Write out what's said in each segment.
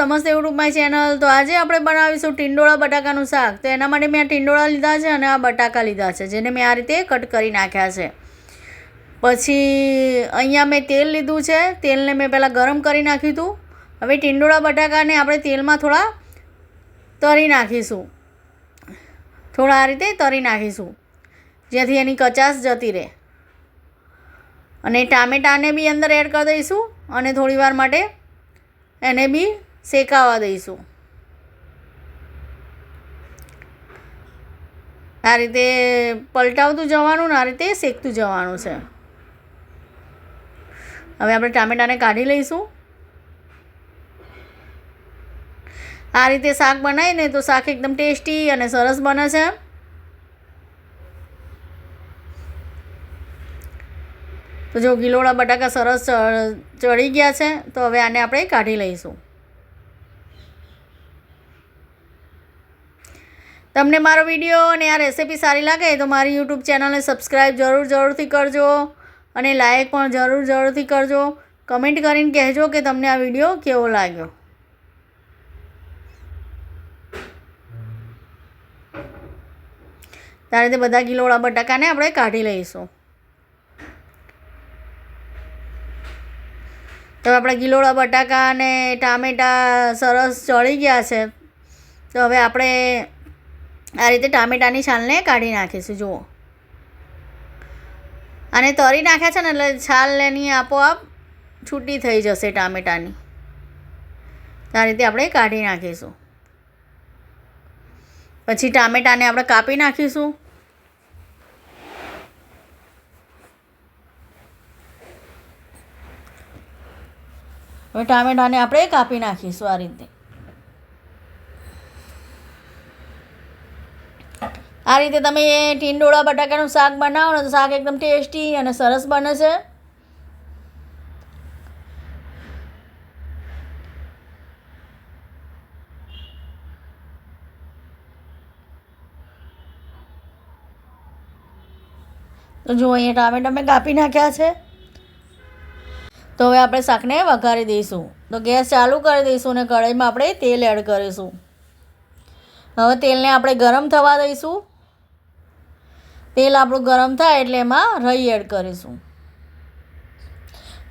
નમસ્તે YouTube my channel. તો આજે આપણે બનાવીશું ટીંડોળા બટાકાનું શાક. તો એના માટે મેં આ ટીંડોળા લીધા છે અને આ બટાકા લીધા છે, જેને મેં આ રીતે કટ કરી નાખ્યા છે. પછી અહીંયા મેં તેલ લીધું છે. તેલને મેં પહેલાં ગરમ કરી નાખ્યું હતું. હવે ટીંડોળા બટાકાને આપણે તેલમાં થોડા તરી નાખીશું. થોડા આ રીતે તરી નાખીશું, જેથી એની કચાશ જતી રહે. અને ટામેટાને બી અંદર એડ કરી દઈશું અને થોડી વાર માટે એને બી શેકાવા દઈશું. આ રીતે પલટાવતું જવાનું ને આ રીતે શેકતું જવાનું છે. હવે આપણે ટામેટાને કાઢી લઈશું. આ રીતે શાક બનાવીને તો શાક એકદમ ટેસ્ટી અને સરસ બને છે. તો જો ગિલોળા બટાકા સરસ ચડી ગયા છે, તો હવે આને આપણે કાઢી લઈશું. તમને મારો વીડિયો અને આ રેસીપી સારી લાગે તો મારી યુટ્યુબ ચેનલને સબસ્ક્રાઈબ જરૂર જરૂરથી કરજો અને લાઇક પણ જરૂર જરૂરથી કરજો. કમેન્ટ કરીને કહેજો કે તમને આ વીડિયો કેવો લાગ્યો. ત્યારે તે બધા ગિલોડા બટાકાને આપણે કાઢી લઈશું. તો આપણા ગિલોળા બટાકા અને ટામેટાં સરસ ચડી ગયા છે. તો હવે આપણે આ રીતે ટામેટાની છાલને કાઢી નાખીશું, જુઓ. અને તરી નાખ્યા છે ને એટલે છાલ આપોઆપ છૂટી થઈ જશે ટામેટાની. આ રીતે આપણે કાઢી નાખીશું. પછી ટામેટાને આપણે કાપી નાખીશું. હવે ટામેટાને આપણે કાપી નાખીશું આ રીતે. આ રીતે તમે ટીંડોળા બટાકાનું શાક બનાવો ને તો શાક એકદમ ટેસ્ટી અને સરસ બને છે. તો જો અહીંયા ટામેટા મેં કાપી નાખ્યા છે. તો હવે આપણે શાકને વઘારી દઈશું. તો ગેસ ચાલુ કરી દઈશું અને કઢાઈમાં આપણે તેલ એડ કરીશું. હવે તેલને આપણે ગરમ થવા દઈશું. તેલ આપણું ગરમ થાય એટલે એમાં રહી એડ કરીશું.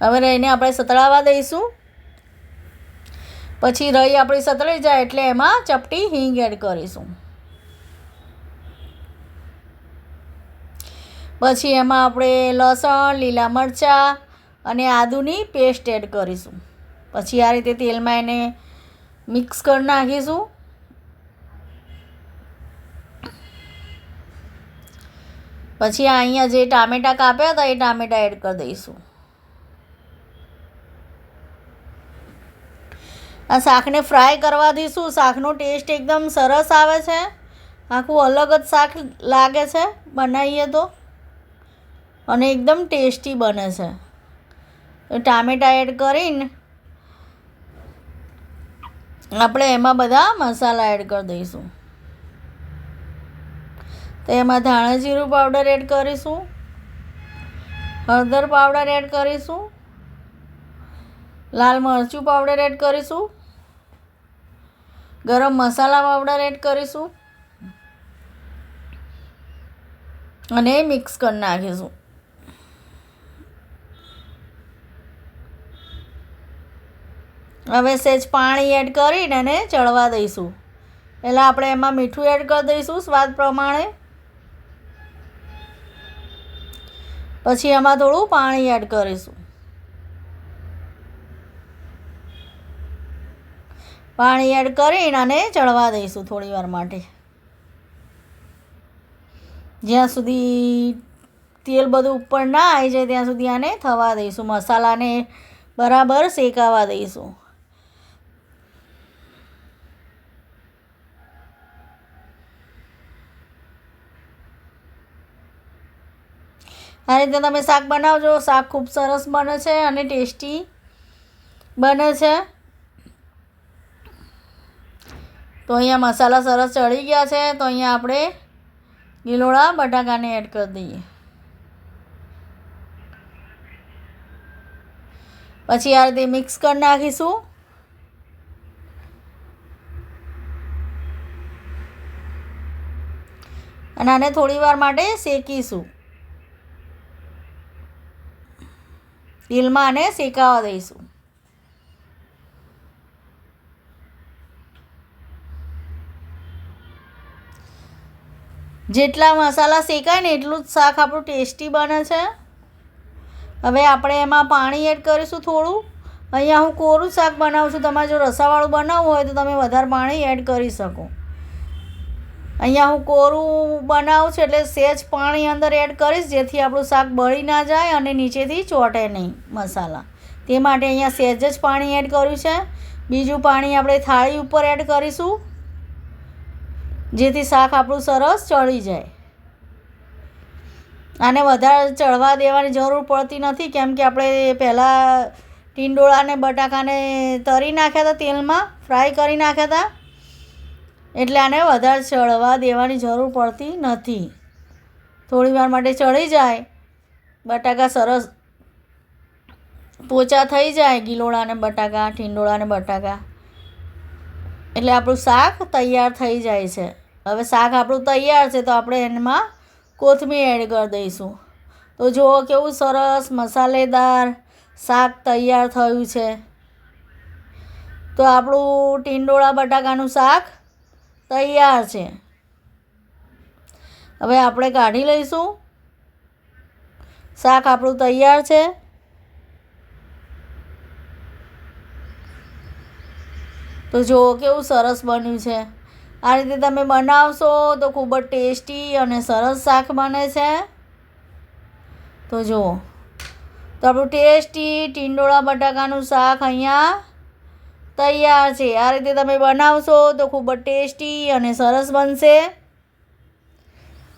હવે રહીને આપણે સતળાવા દઈશું. પછી રહી આપણી સતળી જાય એટલે એમાં ચપટી હિંગ એડ કરીશું. પછી એમાં આપણે લસણ, લીલા મરચાં અને આદુની પેસ્ટ એડ કરીશું. પછી આ રીતે તેલમાં એને મિક્સ કરી નાખીશું. પછી અહીંયા જે ટામેટાં કાપ્યા હતા, એ ટામેટાં એડ કરી દઈશું. આ શાકને ફ્રાય કરવા દઈશું. શાકનો ટેસ્ટ એકદમ સરસ આવે છે. આખું અલગ જ શાક લાગે છે. બનાવીએ તો. અને એકદમ ટેસ્ટી બને છે. ટામેટા એડ કરીને આપણે એમાં બધા મસાલા એડ કરી દઈશું. તો એમાં ધાણા જીરું પાવડર એડ કરીશું. હળદર પાવડર એડ કરીશું. લાલ મરચું પાવડર એડ કરીશું. ગરમ મસાલા પાવડર એડ કરીશું. અને મિક્સ કરી નાખીશું. હવે સહેજ પાણી એડ કરીને એને ચડવા દઈશું. પહેલાં આપણે એમાં મીઠું એડ કરી દઈશું, સ્વાદ પ્રમાણે. પછી એમાં થોડું પાણી એડ કરીશું. પાણી એડ કરીને અને ચડવા દઈશું થોડી વાર માટે. જ્યાં સુધી તેલ બધું ઉપર ના આવી જાય ત્યાં સુધી આને થવા દઈશું. મસાલાને બરાબર શેકાવા દઈશું. આ રીતે તમે શાક બનાવજો. શાક ખૂબ સરસ બને છે અને ટેસ્ટી બને છે. તો અહીંયા મસાલા સરસ ચડી ગયા છે. તો અહીંયા આપણે લીલોડા બટાકાને એડ કરી દઈએ. પછી આ રીતે મિક્સ કરી નાખીશું. અને આને થોડી વાર માટે શેકીશું. તેલમાં આને શેકાવા દઈશું જેટલા મસાલા શેકાય ને એટલું જ શાક આપણું ટેસ્ટી બને છે હવે આપણે એમાં પાણી એડ કરીશું થોડું અહીંયા હું કોરું શાક બનાવું છું તમારે જો રસાવાળું બનાવવું હોય તો તમે વધારે પાણી એડ કરી શકો અહીંયા હું કોરું બનાવું છું એટલે સહેજ પાણી અંદર એડ કરીશ, જેથી આપણું શાક બળી ના જાય અને નીચેથી ચોંટે નહીં મસાલા. તે માટે અહીંયા સહેજ જ પાણી એડ કર્યું છે. બીજું પાણી આપણે થાળી ઉપર એડ કરીશું, જેથી શાક આપણું સરસ ચડી જાય. આને વધારે ચડવા દેવાની જરૂર પડતી નથી, કેમ કે આપણે પહેલાં ટીંડોળાને, બટાકાને તરી નાખ્યા હતા, તેલમાં, ફ્રાય કરી નાખ્યા હતા. એટલે આને વધારે ચડવા દેવાની જરૂર પડતી નથી. થોડી વાર માટે ચડી જાય, બટાકા સરસ પોચા થઈ જાય ગિલોળાને બટાકા ઠીંડોળાને બટાકા. એટલે આપણું શાક તૈયાર થઈ જાય છે. હવે શાક આપણું તૈયાર છે તો આપણે એમાં કોથમીર એડ કરી દઈશું. તો જુઓ કેવું સરસ મસાલેદાર શાક તૈયાર થયું છે. તો આપણું ટીંડોળા બટાકાનું શાક તૈયાર છે. હવે આપણે કાઢી લઈશું. શાક આપણું તૈયાર છે. તો જુઓ કેવું સરસ બન્યું છે. આ રીતે તમે બનાવશો તો ખૂબ જ ટેસ્ટી અને સરસ શાક બને છે. તો જુઓ. તો આપણું ટેસ્ટી ટીંડોળા બટાકાનું શાક અહીંયા તૈયાર છે. આ રીતે તમે બનાવશો તો ખૂબ જ ટેસ્ટી અને સરસ બનશે.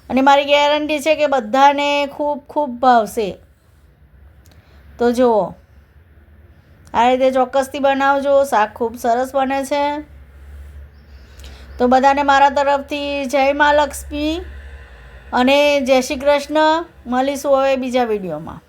અને મારી ગેરંટી છે કે બધાને ખૂબ ખૂબ ભાવશે. તો જુઓ. આ રીતે ચોક્કસથી બનાવજો. શાક ખૂબ સરસ બને છે. તો બધાને મારા તરફથી જય મા લક્ષ્મી. અને જય શ્રી કૃષ્ણ. મળીશું હવે બીજા વિડીયોમાં.